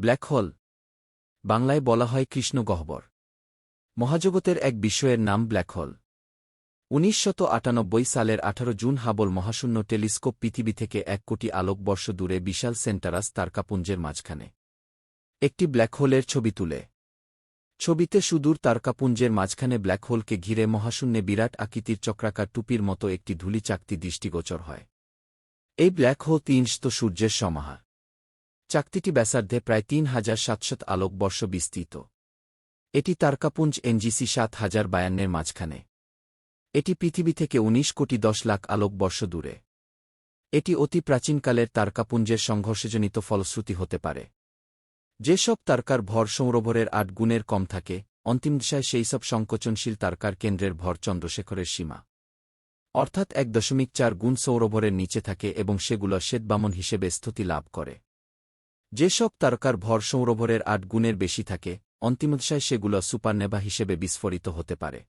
Black hole. বাংলায় বলা হয় কৃষ্ণ গহ্বর। মহাজগতের এক বিষয়ের নাম ব্ল্যাক হোল। আটানব্বই সালের আঠারো জুন হাবল মহাশূন্য টেলিস্কোপ পৃথিবী থেকে এক কোটি আলোকবর্ষ দূরে বিশাল সেন্টারাস তারকাপুঞ্জের মাঝখানে। একটি ব্ল্যাক হোলের ছবি তুলে। ছবিতে সুদূর তারকাপুঞ্জের মাঝখানে ব্ল্যাক হোলকে ঘিরে মহাশূন্যে বিরাট আকৃতির চক্রাকার টুপির মতো একটি ধূলি চাকতি দৃষ্টিগোচর হয়। এই ব্ল্যাক হোল তিনশত সূর্যের সমাহা চাকতিটি ব্যাসার্ধে প্রায় তিন হাজার সাতশত আলোকবর্ষ বিস্তৃত। এটি তারকাপুঞ্জ এনজিসি সাত হাজার বায়ান্নের মাঝখানে। এটি পৃথিবী থেকে ১৯ কোটি দশ লাখ আলোকবর্ষ দূরে। এটি অতি প্রাচীনকালের তারকাপুঞ্জের সংঘর্ষজনিত ফলশ্রুতি হতে পারে। যেসব তারকার ভর সৌরভরের আট গুণের কম থাকে, অন্তিম দিশায় সেই সব সংকোচনশীল তারকার কেন্দ্রের ভর চন্দ্রশেখরের সীমা। অর্থাৎ এক দশমিক চার গুণ সৌরভরের নিচে থাকে এবং সেগুলো শ্বেতবামন হিসেবে স্থিতি লাভ করে। যেসব তারকার ভর সৌরভরের আট গুণের বেশি থাকে, অন্তিমদশায় সেগুলো সুপারনেভা হিসেবে বিস্ফোরিত হতে পারে।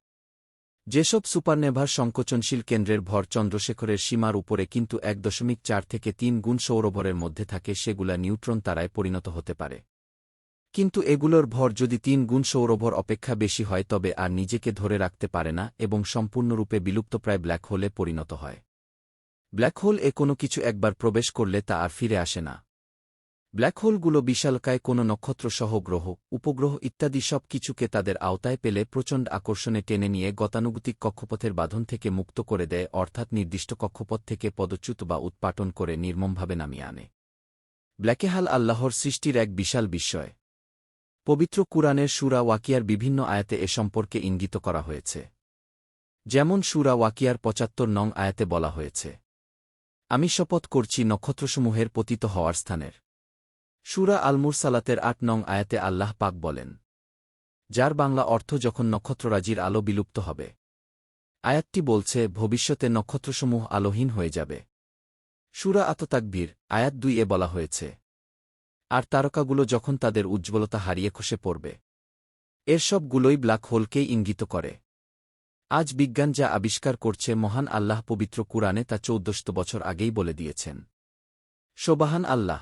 যেসব সুপারনেভার সংকোচনশীল কেন্দ্রের ভর চন্দ্রশেখরের সীমার উপরে কিন্তু এক দশমিক চার থেকে তিন গুণ সৌরভরের মধ্যে থাকে, সেগুলা নিউট্রন তারায় পরিণত হতে পারে। কিন্তু এগুলোর ভর যদি তিন গুণ সৌরভর অপেক্ষা বেশি হয়, তবে আর নিজেকে ধরে রাখতে পারে না এবং সম্পূর্ণরূপে বিলুপ্তপ্রায় ব্ল্যাক হোলে পরিণত হয়। ব্ল্যাক হোল এ কোনো কিছু একবার প্রবেশ করলে তা আর ফিরে আসে না। ব্ল্যাক হোলগুলো বিশালকায় কোনো নক্ষত্রসহ গ্রহ, উপগ্রহ ইত্যাদি সব কিছুকে তাদের আওতায় পেলে প্রচণ্ড আকর্ষণে টেনে নিয়ে গতানুগতিক কক্ষপথের বাঁধন থেকে মুক্ত করে দেয়, অর্থাৎ নির্দিষ্ট কক্ষপথ থেকে পদচ্যুত বা উৎপাটন করে নির্মমভাবে নামিয়ে আনে। ব্ল্যাকেহাল আল্লাহর সৃষ্টির এক বিশাল বিস্ময়। পবিত্র কুরআনের সুরা ওয়াকিয়ার বিভিন্ন আয়াতে এ সম্পর্কে ইঙ্গিত করা হয়েছে। যেমন সুরা ওয়াকিয়ার পঁচাত্তর নং আয়াতে বলা হয়েছে, আমি শপথ করছি নক্ষত্রসমূহের পতিত হওয়ার স্থানের। সুরা আলমুর সালাতের আট নং আয়াতে আল্লাহ পাক বলেন, যার বাংলা অর্থ যখন নক্ষত্ররাজির আলো বিলুপ্ত হবে। আয়াতটি বলছে, ভবিষ্যতে নক্ষত্রসমূহ আলোহীন হয়ে যাবে। সুরা আততাকবীর, আয়াত দুই এ বলা হয়েছে, আর তারকাগুলো যখন তাদের উজ্জ্বলতা হারিয়ে খসে পড়বে, এর সবগুলোই ব্ল্যাক হোলকেই ইঙ্গিত করে। আজ বিজ্ঞান যা আবিষ্কার করছে মহান আল্লাহ পবিত্র কুরআনে তা চৌদ্দশত বছর আগেই বলে দিয়েছেন। সোবাহান আল্লাহ